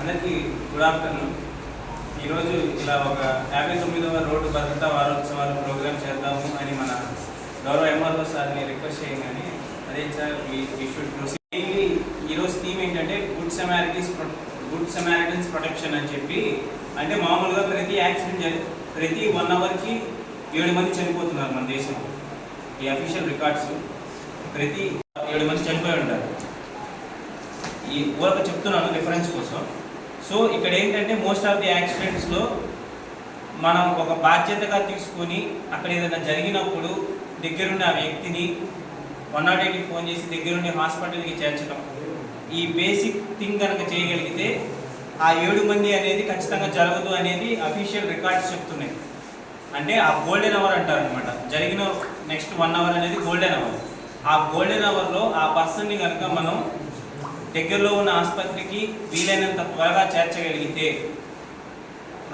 అందరికీ good afternoon. ఈరోజు ఇలా ఒక యాభై తొమ్మిదవ రోడ్డు భద్రతా వారోత్సవాలు ప్రోగ్రామ్ చేద్దాము అని మన గౌరవ ఎంఆర్ఓ సార్ని రిక్వెస్ట్ చేయగానే అదే sir we should proceed mainly ఈరోజు థీమ్ ఏంటంటే good Samaritans good Samaritans protection అని చెప్పి. అంటే మామూలుగా ప్రతి యాక్సిడెంట్ జరి ప్రతి వన్ అవర్కి ఏడు మంది చనిపోతున్నారు మన దేశంలో. ఈ అఫీషియల్ రికార్డ్స్ ప్రతి ఏడు మంది చనిపోయి ఉంటారు. ఈ ఊరక చెప్తున్నాను రిఫరెన్స్ కోసం. సో ఇక్కడ ఏంటంటే మోస్ట్ ఆఫ్ ది యాక్సిడెంట్స్లో మనం ఒక బాధ్యతగా తీసుకొని అక్కడ ఏదైనా జరిగినప్పుడు దగ్గరుండి ఆ వ్యక్తిని వన్ నాట్ ఎయిట్కి ఫోన్ చేసి దగ్గరుండి హాస్పిటల్కి చేర్చడం. ఈ బేసిక్ థింగ్ కనుక చేయగలిగితే ఆ ఏడు మంది అనేది ఖచ్చితంగా జరగదు అనేది అఫీషియల్ రికార్డ్స్ చెప్తున్నాయి. అంటే ఆ గోల్డెన్ అవర్ అంటారు అనమాట జరిగిన నెక్స్ట్ వన్ అవర్ అనేది గోల్డెన్ అవర్ ఆ గోల్డెన్ అవర్లో ఆ పర్సన్ని కనుక మనం దగ్గరలో ఉన్న ఆసుపత్రికి వీలైనంత త్వరగా చేర్చగలిగితే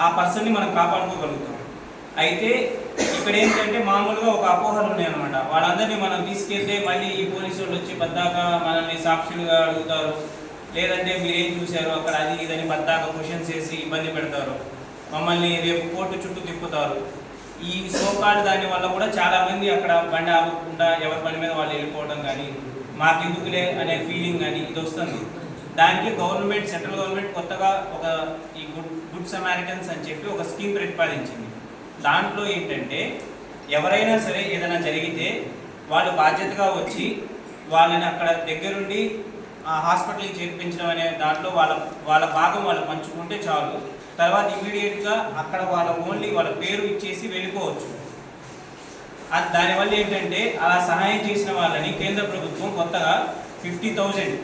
ఆ పర్సన్ని మనం కాపాడుకోగలుగుతాం. అయితే ఇక్కడ ఏంటంటే మామూలుగా ఒక అపోహలు ఉన్నాయన్నమాట. వాళ్ళందరినీ మనం తీసుకెళ్తే మళ్ళీ ఈ పోలీసు వాళ్ళు వచ్చి పద్దాక మనల్ని సాక్షులుగా అడుగుతారు. లేదంటే మీరేం చూశారు? అక్కడ అది ఇదని పద్దాక క్వశ్చన్స్ చేసి ఇబ్బంది పెడతారు. మమ్మల్ని రేపు కోర్టు చుట్టూ తిప్పుతారు. ఈ సోకాడు దాని వల్ల కూడా చాలామంది అక్కడ బండి ఆగకుండా ఎవరి పని మీద వాళ్ళు వెళ్ళిపోవడం కానీ మాకెందుకులే అనే ఫీలింగ్ అని ఇది వస్తుంది. దానికి గవర్నమెంట్ సెంట్రల్ గవర్నమెంట్ కొత్తగా ఒక ఈ గుడ్ గుడ్ సమారిటన్స్ అని చెప్పి ఒక స్కీమ్ ప్రతిపాదించింది. దాంట్లో ఏంటంటే ఎవరైనా సరే ఏదైనా జరిగితే వాళ్ళు బాధ్యతగా వచ్చి వాళ్ళని అక్కడ దగ్గరుండి ఆ హాస్పిటల్కి చేర్పించడం అనే దాంట్లో వాళ్ళ వాళ్ళ భాగం వాళ్ళు పంచుకుంటే చాలు. తర్వాత ఇమీడియట్గా అక్కడ వాళ్ళ ఓన్లీ వాళ్ళ పేరు ఇచ్చేసి వెళ్ళిపోవచ్చు. అది దానివల్ల ఏంటంటే అలా సహాయం చేసిన వాళ్ళని కేంద్ర ప్రభుత్వం కొత్తగా ఫిఫ్టీ థౌజండ్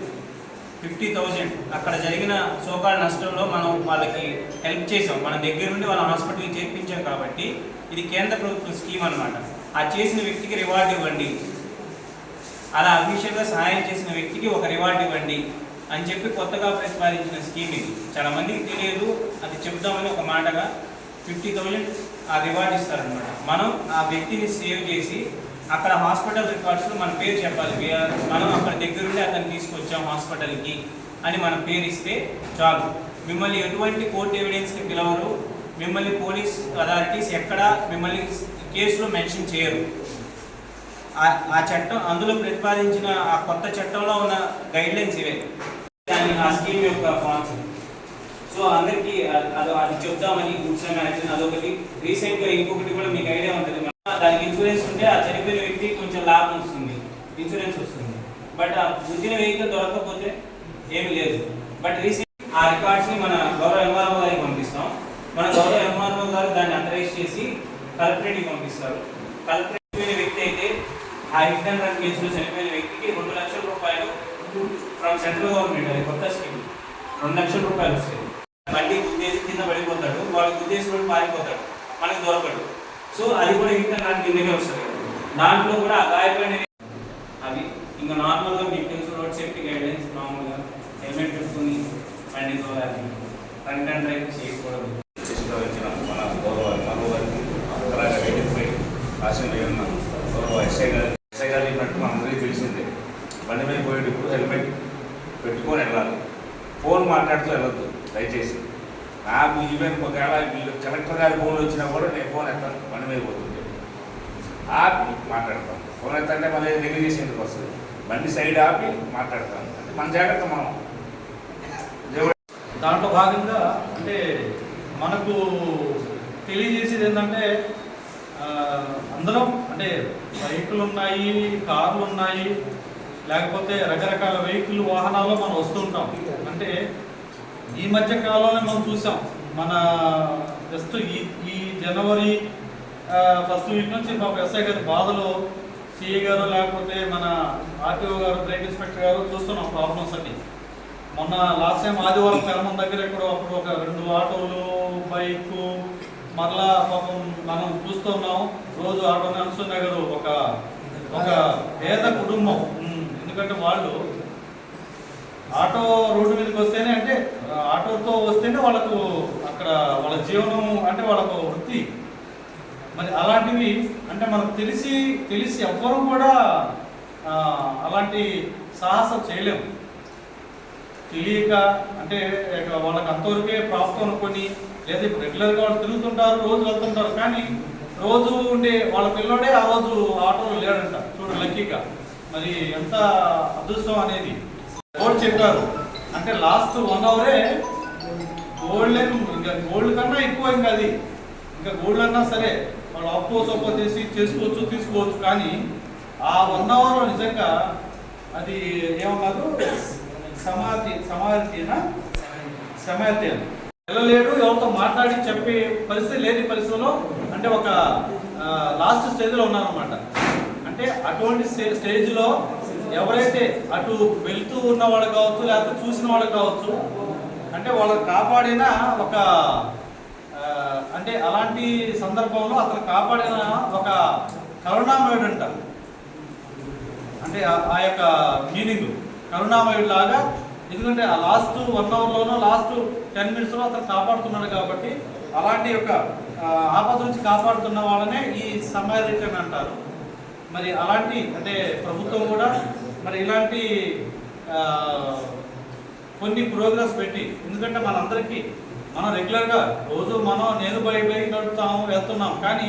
ఫిఫ్టీ థౌజండ్ అక్కడ జరిగిన సోకాల నష్టంలో మనం వాళ్ళకి హెల్ప్ చేసాం మన దగ్గర నుండి వాళ్ళ హాస్పిటల్కి చేర్పించాం కాబట్టి ఇది కేంద్ర ప్రభుత్వం స్కీమ్ అన్నమాట. ఆ చేసిన వ్యక్తికి రివార్డ్ ఇవ్వండి. అలా అఫీషియల్గా సహాయం చేసిన వ్యక్తికి ఒక రివార్డ్ ఇవ్వండి అని చెప్పి కొత్తగా ప్రతిపాదించిన స్కీమ్ ఇది. చాలా మందికి తెలియదు అది చెప్దామని ఒక మాటగా ఫిఫ్టీ థౌజండ్ ఆ రివార్డ్ ఇస్తారనమాట మనం ఆ వ్యక్తిని సేవ్ చేసి అక్కడ హాస్పిటల్ రికార్డ్స్లో మన పేరు చెప్పాలి. మనం అక్కడ దగ్గరుండి అతను తీసుకొచ్చాం హాస్పిటల్కి అని మనం పేరు ఇస్తే చాలు. మిమ్మల్ని ఎటువంటి కోర్టు ఎవిడెన్స్కి పిలవరు. మిమ్మల్ని పోలీస్ అథారిటీస్ ఎక్కడ మిమ్మల్ని కేసులో మెన్షన్ చేయరు. ఆ- ఆ చట్టం అందులో ప్రతిపాదించిన ఆ కొత్త చట్టంలో ఉన్న గైడ్లైన్స్ ఇవే. దాని ఆ స్కీమ్ యొక్క కాన్సెప్ట్ సో అందరికీ అది అది చెప్దామని గుడ్స్ మ్యారేజ్ అదొకటి. రీసెంట్గా ఇంకొకటి కూడా మీకు ఐడియా ఉంటుంది. దానికి ఇన్సూరెన్స్ ఉంటే ఆ చనిపోయిన వ్యక్తి కొంచెం లాభం వస్తుంది. ఇన్సూరెన్స్ వస్తుంది. బట్ ఆ గుద్దిన వెహికల్ దొరకకపోతే ఏమి లేదు. బట్ రీసెంట్ ఆ రికార్డ్స్ని మన గౌరవ ఎంఆర్ఓ గారికి పంపిస్తాం. మన గౌరవ ఎంఆర్ఓ గారు దాన్ని అథరైజ్ చేసి కలెక్టరేట్కి పంపిస్తారు. కలెక్టరేట్ వ్యక్తి అయితే ఆ హిట్ అండ్ రన్ కేసులో చనిపోయిన వ్యక్తికి రెండు లక్షల రూపాయలు ఫ్రమ్ సెంట్రల్ గవర్నమెంట్ అది కొత్త స్కీమ్ రెండు లక్షల రూపాయలు వస్తాయి. బండి గుద్దేసి కింద పడిపోతాడు వాడు గుద్దేసి వాడు పారిపోతాడు మనకి దొరకడు. సో అది కూడా ఇంకా నాకు కిందకే వస్తుంది దాంట్లో కూడా ఆ గాయపడిన అవి ఇంకా నార్మల్గా మీకు రోడ్ సేఫ్టీ గైడ్లైన్స్ మామూలుగా హెల్మెట్ పెట్టుకుని బండి తోలాలి. ఫ్రంట్ అండ్ డ్రైవ్ చేయకూడదు. మన గౌరవ మరో గారికి అలాగే గౌరవ ఎస్ఐ గారు ఎస్ఐ గారు చెప్పినట్టు మనందరికీ తెలిసిందే బండి మీద పోయేటప్పుడు హెల్మెట్ పెట్టుకొని వెళ్ళాలి ఫోన్ మాట్లాడుతూ వెళ్ళొద్దు. నాకు ఈవెన్ ఒకవేళ వీళ్ళు కలెక్టర్ గారి ఫోన్లు వచ్చినా కూడా నేను ఫోన్ ఎత్తాను పని మీద పోతుంటే. ఆపి మాట్లాడతాను ఫోన్ ఎత్తంటే మళ్ళీ రిలీజ్ వస్తుంది? బండి సైడ్ ఆపి మాట్లాడతాను అంటే మన జాగ్రత్త మనం. దాంట్లో భాగంగా అంటే మనకు తెలియజేసేది ఏంటంటే అందరం అంటే బైకులు ఉన్నాయి కార్లు ఉన్నాయి లేకపోతే రకరకాల వెహికల్ వాహనాల్లో మనం వస్తుంటాం. అంటే ఈ మధ్య కాలంలో మనం చూసాం మన జస్ట్ ఈ ఈ జనవరి ఫస్ట్ వీక్ నుంచి మాకు ఎస్ఐ గారి బాధలు సిఐ గారు లేకపోతే మన ఆర్టీఓ గారు బ్రేక్ ఇన్స్పెక్టర్ గారు చూస్తున్నాం ప్రాబ్లమ్స్ అన్ని. మొన్న లాస్ట్ టైం ఆదివారం పెరమం దగ్గర ఎక్కడో అప్పుడు ఒక రెండు ఆటోలు బైక్ మరలా పాపం మనం చూస్తున్నాం రోజు ఆటో నడుస్తున్నా కదా ఒక ఒక పేద కుటుంబం. ఎందుకంటే వాళ్ళు ఆటో రోడ్డు మీదకి వస్తేనే అంటే ఆటోతో వస్తేనే వాళ్ళకు అక్కడ వాళ్ళ జీవనం అంటే వాళ్ళకు వృత్తి. మరి అలాంటివి అంటే మనకు తెలిసి తెలిసి ఎవ్వరూ కూడా అలాంటి సాహసం చేయలేము. తెలియక అంటే ఇక వాళ్ళకి అంతవరకే ప్రాప్తం అనుకొని లేదా ఇప్పుడు రెగ్యులర్గా వాళ్ళు తిరుగుతుంటారు రోజు వెళ్తుంటారు కానీ రోజు ఉండే వాళ్ళ పిల్లోడే ఆ రోజు ఆటోలో లేడంట. చూడు లక్కీగా. మరి ఎంత అదృష్టం అనేది. బోర్డు చెప్పారు. అంటే లాస్ట్ వన్ అవరే గోల్డ్ ఇంకా గోల్డ్ కన్నా ఎక్కువ ఇంకా అది. ఇంకా గోల్డ్ అన్నా సరే వాళ్ళు అప్పు సొప్ప చేసి చేసుకోవచ్చు తీసుకోవచ్చు. కానీ ఆ వన్ అవర్ నిజంగా అది ఏమన్నారు సమాధి సమాధినా సమాధి అని. వెళ్ళలేడు ఎవరితో మాట్లాడి చెప్పే పరిస్థితి లేని పరిస్థితిలో అంటే ఒక లాస్ట్ స్టేజ్లో ఉన్నారనమాట అంటే అటువంటి స్టే- స్టేజ్లో ఎవరైతే అటు వెళ్తూ ఉన్న వాళ్ళు కావచ్చు లేకపోతే చూసిన వాళ్ళు కావచ్చు అంటే వాళ్ళని కాపాడిన ఒక అంటే అలాంటి సందర్భంలో అతను కాపాడిన ఒక కరుణామయుడు అంట. అంటే ఆ- యొక్క మీనింగ్ కరుణామయుడు లాగా ఎందుకంటే ఆ లాస్ట్ వన్ అవర్లోనో లాస్ట్ టెన్ మినిట్స్లో అతను కాపాడుతున్నాడు కాబట్టి అలాంటి యొక్క ఆపద నుంచి కాపాడుతున్న వాళ్ళనే ఈ సమాధికని అంటారు. మరి అలాంటి అంటే ప్రభుత్వం కూడా మరి ఇలాంటి కొన్ని ప్రోగ్రెస్ పెట్టి ఎందుకంటే మనందరికీ మనం రెగ్యులర్గా రోజు మనం నేను బైక్ బైక్ నడుపుతాము వెళ్తున్నాం కానీ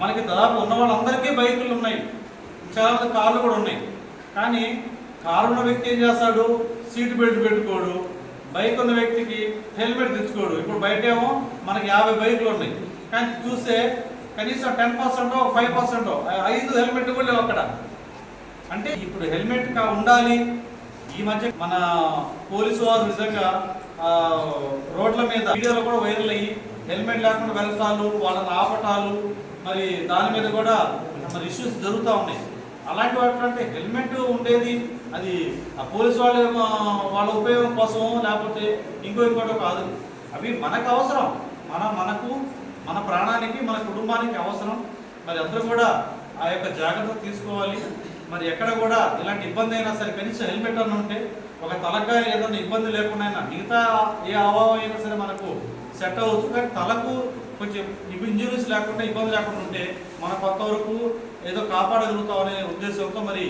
మనకి దాదాపు ఉన్న వాళ్ళందరికీ బైకులు ఉన్నాయి. చాలా కార్లు కూడా ఉన్నాయి. కానీ కారు ఉన్న వ్యక్తి ఏం చేస్తాడు? Seat belt పెట్టుకోడు. బైక్ ఉన్న వ్యక్తికి హెల్మెట్ తెచ్చుకోడు. ఇప్పుడు బయట ఏమో మనకి యాభై బైకులు ఉన్నాయి. కానీ చూస్తే కనీసం టెన్ పర్సెంటో ఫైవ్ పర్సెంటో ఐదు హెల్మెట్ కూడా లేవు అక్కడ. అంటే ఇప్పుడు హెల్మెట్ ఉండాలి? ఈ మధ్య మన పోలీసు వారు నిజంగా రోడ్ల మీద వీడియోలో కూడా వైరల్ అయ్యి హెల్మెట్ లేకుండా వెళ్తాలు వాళ్ళని ఆపటాలు మరి దాని మీద కూడా మరి ఇష్యూస్ జరుగుతూ ఉన్నాయి. అలాంటి వాటి అంటే హెల్మెట్ ఉండేది అది ఆ పోలీసు వాళ్ళ వాళ్ళ ఉపయోగం కోసమో లేకపోతే ఇంకో ఇంకోటో కాదు. అవి మనకు అవసరం. మన మనకు మన ప్రాణానికి మన కుటుంబానికి అవసరం. మరి అందరూ కూడా ఆ యొక్క జాగ్రత్త తీసుకోవాలి. మరి ఎక్కడ కూడా ఇలాంటి ఇబ్బంది అయినా సరే కనీసం హెల్మెట్ అన్న ఉంటే ఒక తలకాయ ఏదైనా ఇబ్బంది లేకుండా అయినా మిగతా ఏ అభావం అయినా సరే మనకు సెట్ అవ్వచ్చు. కానీ తలకు కొంచెం ఇంజురీస్ లేకుండా ఇబ్బంది లేకుండా ఉంటే మన కొంతవరకు ఏదో కాపాడగలుగుతాం అనే ఉద్దేశంతో మరి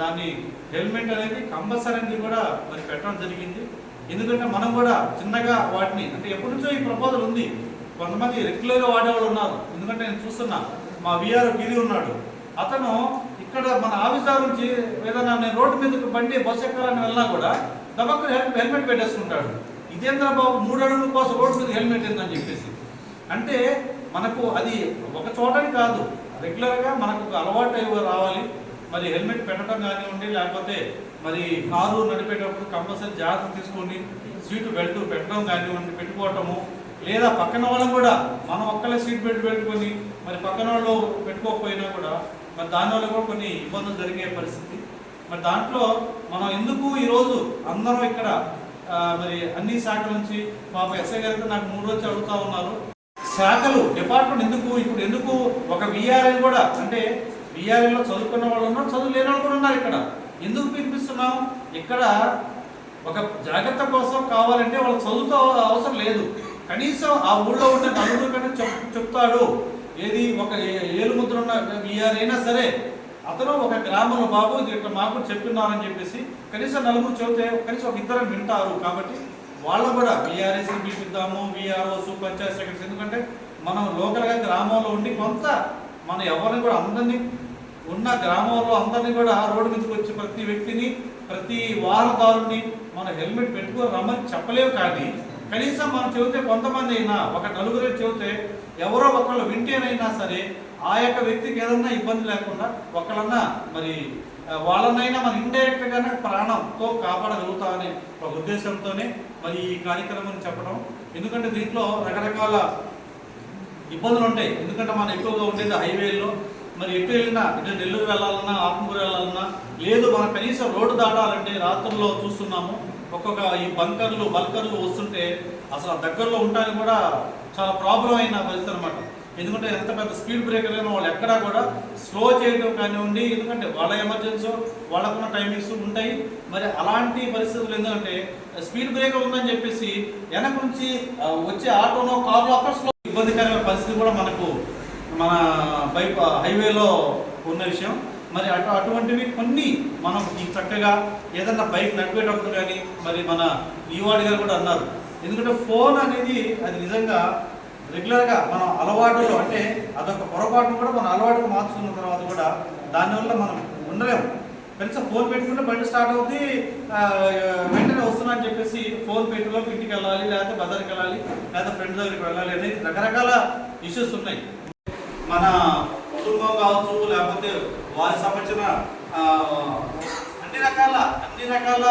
దాన్ని హెల్మెట్ అనేది కంపల్సరీ అనేది కూడా మరి పెట్టడం జరిగింది. ఎందుకంటే మనం కూడా చిన్నగా వాటిని అంటే ఎప్పటి నుంచో ఈ ప్రపోజల్ ఉంది. కొంతమంది రెగ్యులర్గా వాడేవాళ్ళు ఉన్నారు. ఎందుకంటే నేను చూస్తున్నా మా విఆర్ గిరి ఉన్నాడు. అతను ఇక్కడ మన ఆఫీసార్ నుంచి ఏదైనా నేను రోడ్డు మీదకి బండి బస్సు ఎక్కాలని వెళ్ళినా కూడా దబక్కన హెల్మెట్ హెల్మెట్ పెట్టేసుకుంటాడు. ఇదేంద్ర బాబు? మూడు అడుగుల కోసం రోడ్డు మీద హెల్మెట్ ఏందని చెప్పేసి. అంటే మనకు అది ఒక చోటని కాదు. రెగ్యులర్గా మనకు ఒక అలవాటు అయి రావాలి. మరి హెల్మెట్ పెట్టడం కానివ్వండి లేకపోతే మరి కారు నడిపేటప్పుడు కంపల్సరీ జాగ్రత్త తీసుకోండి. సీటు బెల్ట్ పెట్టడం కానివ్వండి పెట్టుకోవటము. లేదా పక్కన వాళ్ళని కూడా మనం ఒక్కలే సీట్ బెల్ట్ పెట్టుకొని మరి పక్కన వాళ్ళు పెట్టుకోకపోయినా కూడా మరి దానివల్ల కూడా కొన్ని ఇబ్బందులు జరిగే పరిస్థితి. మరి దాంట్లో మనం ఎందుకు ఈరోజు అందరం ఇక్కడ మరి అన్ని శాఖల నుంచి పాప ఎస్ఐ గారికి నాకు మూడు రోజులు అడుగుతా ఉన్నారు. శాఖలు డిపార్ట్మెంట్ ఎందుకు ఇప్పుడు ఎందుకు ఒక విఆర్ఎల్ కూడా అంటే విఆర్ఎల్లో చదువుకున్న వాళ్ళు ఉన్నారు చదువు లేని వాళ్ళు కూడా ఉన్నారు ఇక్కడ. ఎందుకు పిలిపిస్తున్నాం? ఇక్కడ ఒక జాగ్రత్త కోసం కావాలంటే వాళ్ళు చదువుతో అవసరం లేదు. కనీసం ఆ ఊళ్ళో ఉండే నలుగురు కంటే చెప్ చెప్తాడు. ఏది ఒక ఏ- ఏలుముద్ర ఉన్న విఆర్ అయినా సరే అతను ఒక గ్రామంలో బాబు ఇట్లా మాకు చెప్తున్నారని చెప్పేసి కనీసం నలుగురు చెబితే కనీసం ఒక ఇద్దరు వింటారు కాబట్టి వాళ్ళు కూడా విఆర్ఎస్ పిలిపిద్దాము విఆర్ఓస్ పంచాయత్ సెక్రటరీస్ ఎందుకంటే మనం లోకల్గా గ్రామంలో ఉండి కొంత మనం ఎవరిని కూడా అందరినీ ఉన్న గ్రామంలో అందరినీ కూడా రోడ్డు మీదకి వచ్చే ప్రతి వ్యక్తిని ప్రతి వాహనదారుని మన హెల్మెట్ పెట్టుకుని రమ్మని చెప్పలేము కానీ కనీసం మనం చెబితే కొంతమంది అయినా ఒక నలుగురే చెబితే ఎవరో ఒకళ్ళు వింటేనైనా సరే ఆ యొక్క వ్యక్తికి ఏదన్నా ఇబ్బంది లేకుండా ఒకళ్ళన్నా మరి వాళ్ళనైనా మన ఇండైరెక్ట్గానే ప్రాణంతో కాపాడగలుగుతామనే ఒక ఉద్దేశంతోనే మరి ఈ కార్యక్రమం చెప్పడం. ఎందుకంటే దీంట్లో రకరకాల ఇబ్బందులు ఉంటాయి. ఎందుకంటే మనం ఎక్కువగా ఉండేది హైవేల్లో. మరి ఎటు వెళ్ళినా ఇటు నెల్లూరు వెళ్ళాలన్నా ఆత్మకూరు వెళ్ళాలన్నా లేదు మనం కనీసం రోడ్డు దాటాలంటే రాత్రుల్లో చూస్తున్నాము. ఒక్కొక్క ఈ బంకర్లు బల్కర్లు వస్తుంటే అసలు ఆ దగ్గరలో ఉండడానికి కూడా చాలా ప్రాబ్లం అయిన పరిస్థితి అనమాట ఎందుకంటే ఎంత పెద్ద స్పీడ్ బ్రేకర్ అయినా వాళ్ళు ఎక్కడా కూడా స్లో చేయడం కానివ్వండి ఎందుకంటే వాళ్ళ ఎమర్జెన్సీ వాళ్ళకున్న టైమింగ్స్ ఉంటాయి. మరి అలాంటి పరిస్థితులు ఎందుకంటే స్పీడ్ బ్రేకర్ ఉందని చెప్పేసి వెనక నుంచి వచ్చే ఆటోనో కార్లో అక్కడ స్లో ఇబ్బందికరమైన పరిస్థితి కూడా మనకు మన బైక్ హైవేలో ఉన్న విషయం. మరి అటు అటువంటివి కొన్ని మనం ఈ చక్కగా ఏదన్నా బైక్ నడిపేటప్పుడు కానీ మరి మన ఈవాడి గారు కూడా అన్నారు. ఎందుకంటే ఫోన్ అనేది అది నిజంగా రెగ్యులర్గా మనం అలవాటులో అంటే అదొక పొరపాటును కూడా మనం అలవాటుకు మార్చుకున్న తర్వాత కూడా దానివల్ల మనం ఉండలేము. కనీసం ఫోన్ పెట్టుకుంటే బండి స్టార్ట్ అవుతుంది వెంటనే వస్తున్నా అని చెప్పేసి ఫోన్ పెట్టులోకి ఇంటికి వెళ్ళాలి లేకపోతే బజార్కి వెళ్ళాలి లేకపోతే ఫ్రెండ్స్ దగ్గరికి వెళ్ళాలి అనేది రకరకాల ఇష్యూస్ ఉన్నాయి. మన కుటుంబం కావచ్చు లేకపోతే వారికి సంబంధించిన అన్ని రకాల అన్ని రకాల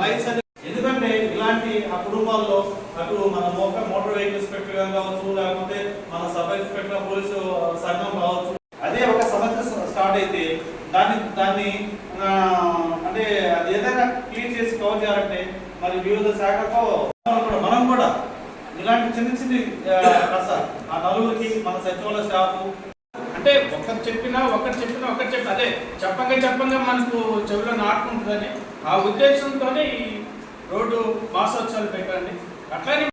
లైన్స్ అని ఎందుకంటే ఇలాంటి ఆ కుటుంబాల్లో అటు మన మోక మోటార్ వెహికల్ ఇన్స్పెక్టర్ కావచ్చు లేకపోతే మన సబ్ ఇన్స్పెక్టర్ పోలీసు సంఘం కావచ్చు అదే ఒక సమస్య స్టార్ట్ అయితే దాన్ని దాన్ని అంటే అది ఏదైనా క్లీన్ చేసి కవర్ చేయాలంటే మరి వివిధ శాఖతో మనం కూడా- మనం కూడా ఇలాంటి చిన్న చిన్న కాస్త ఆ నలుగురికి మన సచివాలయ స్టాఫ్ అంటే ఒకరు చెప్పినా ఒకరు చెప్పినా ఒకరు చెప్పి అదే చెప్పంగా చెప్పంగా మనకు చెవిలో నాటుకుంటుందని ఆ ఉద్దేశంతోనే ఈ రోడ్డు మాసోత్సవాలు పెట్టండి. అట్లానే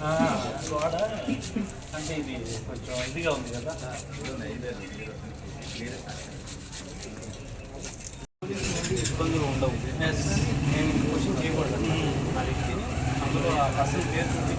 గోడ అంటే ఇది కొంచెం ఇదిగా ఉంది కదా ఇబ్బందులు ఉండవు నేను క్వశ్చన్ చేయకూడదు వ్యక్తిని అందులో ఆ పర్సన్ పేరు